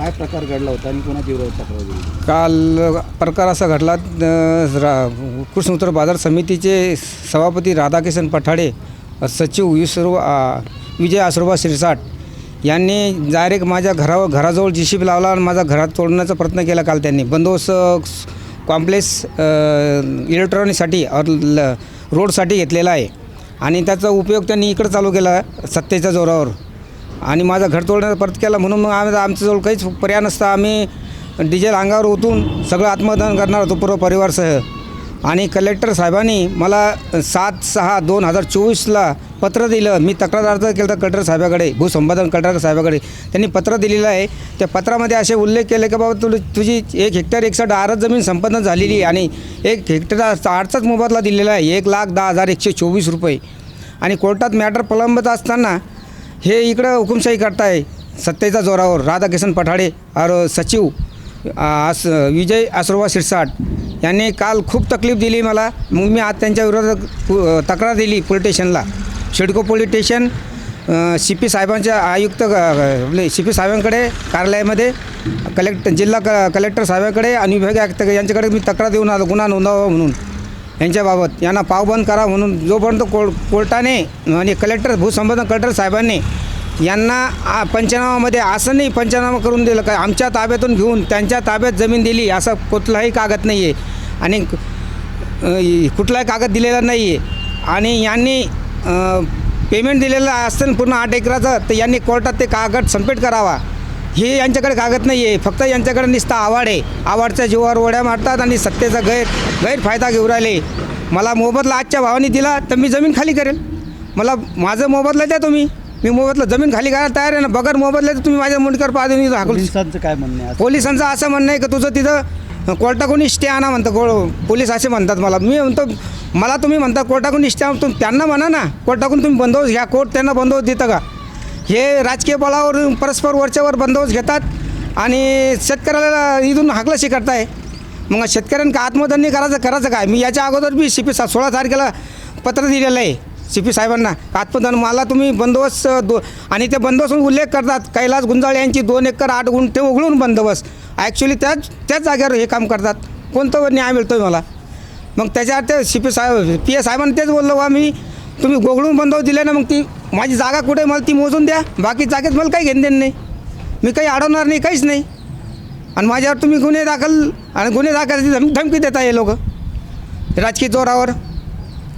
काय प्रकार घडला होता आणि कोणा विरोधात तक्रार दिली? काल प्रकार असा घडला अ, रा उत्तर बाजार समितीचे सभापती राधाकिशन पठाडे सचिव विसर्व विजय आसरोबा शिरसाट यांनी डायरेक्ट माझ्या घरावर घराजवळ जी लावला आणि माझा घरात तोडण्याचा प्रयत्न केला काल त्यांनी. बंदोबस्त कॉम्प्लेक्स इलेक्ट्रॉनिकसाठी और ल रोडसाठी घेतलेला आहे. आणि त्याचा उपयोग त्यांनी इकडं चालू केला सत्तेच्या जोरावर. आणि माझा घर तोडण्याचा परत केला म्हणून मग आम्ही आमच्याजवळ काहीच पर्याय नसता. आम्ही डिझेल अंगावर ओतून सगळं आत्मदान करणार होतो पूर्व परिवारसह. आणि कलेक्टर साहेबांनी मला सात सहा दोन हजार चोवीसला पत्र दिलं. मी तक्रार अर्ज केला होता कलेक्टर साहेबाकडे भूसंपादन कलेक्टर साहेबाकडे. त्यांनी पत्र दिलेलं आहे. त्या पत्रामध्ये असे उल्लेख केले की बाबा तुला तुझी एक हेक्टर एकसठ आरच जमीन संपादन झालेली आणि एक हेक्टर आठचाच मोबदला दिलेला आहे. एक लाख दहा हजार एकशे चोवीस रुपये. आणि कोर्टात मॅटर प्रलंबित असताना हे इकडं हुकुमशाही करताय सत्तेच्या जोरावर. राधाकिशन पठाडे और सचिव आस विजय आसरोबा शिरसाट यांनी काल खूप तकलीफ दिली मला. मग मी आज त्यांच्या विरोधात पु- तक्रार दिली पोलीस स्टेशनला. CIDCO police station C P साहेबांच्या आयुक्त म्हणजे सी पी साहेबांकडे कार्यालयामध्ये कलेक्ट जिल्हा क कलेक्टर साहेबांकडे आणि विभागीय आयुक्त यांच्याकडे मी तक्रार देऊन आलो गुन्हा नोंदवा म्हणून. यांच्याबाबत यांना पावबंद करा म्हणून जोपर्यंत को कोर्टाने आणि कलेक्टर भूसंपादन कलेक्टर साहेबांनी यांना आ- पंचनामामध्ये असं नाही पंचनामा करून दिलं का आमच्या ताब्यातून घेऊन त्यांच्या ताब्यात जमीन दिली असं कुठलाही कागद नाही आहे. आणि कुठलाही कागद दिलेला नाही आहे. आणि यांनी पेमेंट दिलेलं असतं पूर्ण आठ एकराचं तर यांनी कोर्टात ते कागद संपेट करावा. हे यांच्याकडे कागद नाही आहे फक्त यांच्याकडे नुसता आवाड आहे. आवाडच्या जीवावर ओढ्या मारतात आणि सत्तेचा गैर गैरफायदा घेऊ राहिले. मला मोबदला आजच्या भावाने दिला तर मी जमीन खाली करेल. मला माझं मोबदला द्या तुम्ही. मी मोबदला जमीन खाली करायला तयार आहे ना. बगर मोबदला तर तुम्ही माझ्या मुंडकर पाहून पोलिसांचं काय म्हणणं आहे? पोलिसांचं असं म्हणणं आहे की तुझं तिथं कोर्टाकडून स्टे आणा म्हणतं. को पोलीस असे म्हणतात मला. मी म्हणतो मला तुम्ही म्हणता कोर्टाकडून स्टे आण. तुम त्यांना म्हणा ना. कोर्टाकडून तुम्ही बंदोबस्त घ्या. कोर्ट त्यांना बंदोबस्त देतं का? हे राजकीय बळावर परस्पर वरच्यावर बंदोबस्त घेतात आणि शेतकऱ्याला इथून हाकलं करताय मग शेतकऱ्यांना का आत्मधन्य करायचं करायचं काय? मी याच्या अगोदर बी सी पी सा सोळा तारखेला पत्र दिलेलं आहे सी पी साहेबांना. आत्मधन मला तुम्ही बंदोबस्त दो आणि ते बंदोबस्त उल्लेख करतात. कैलास गुंजाळ यांची दोन एकर आठ गुण ते उघडून बंदोबस्त. ॲक्च्युली त्याच त्याच जागेवर हे काम करतात. कोणतं न्याय मिळतो आहे मला? मग त्याच्यावर ते सी पी साहेब पी ए साहेबांनी तेच बोललो बा मी. तुम्ही गोगळून बंदोबस्त दिले ना मग ती माझी जागा कुठे मला ती मोजून द्या. बाकी जागेत मला काही घेणं देणं नाही. मी काही अडवणार नाही काहीच नाही. आणि माझ्यावर तुम्ही गुन्हे दाखल आणि गुन्हे दाखल धमकी देता हे लोक. राजकीय जोरावर.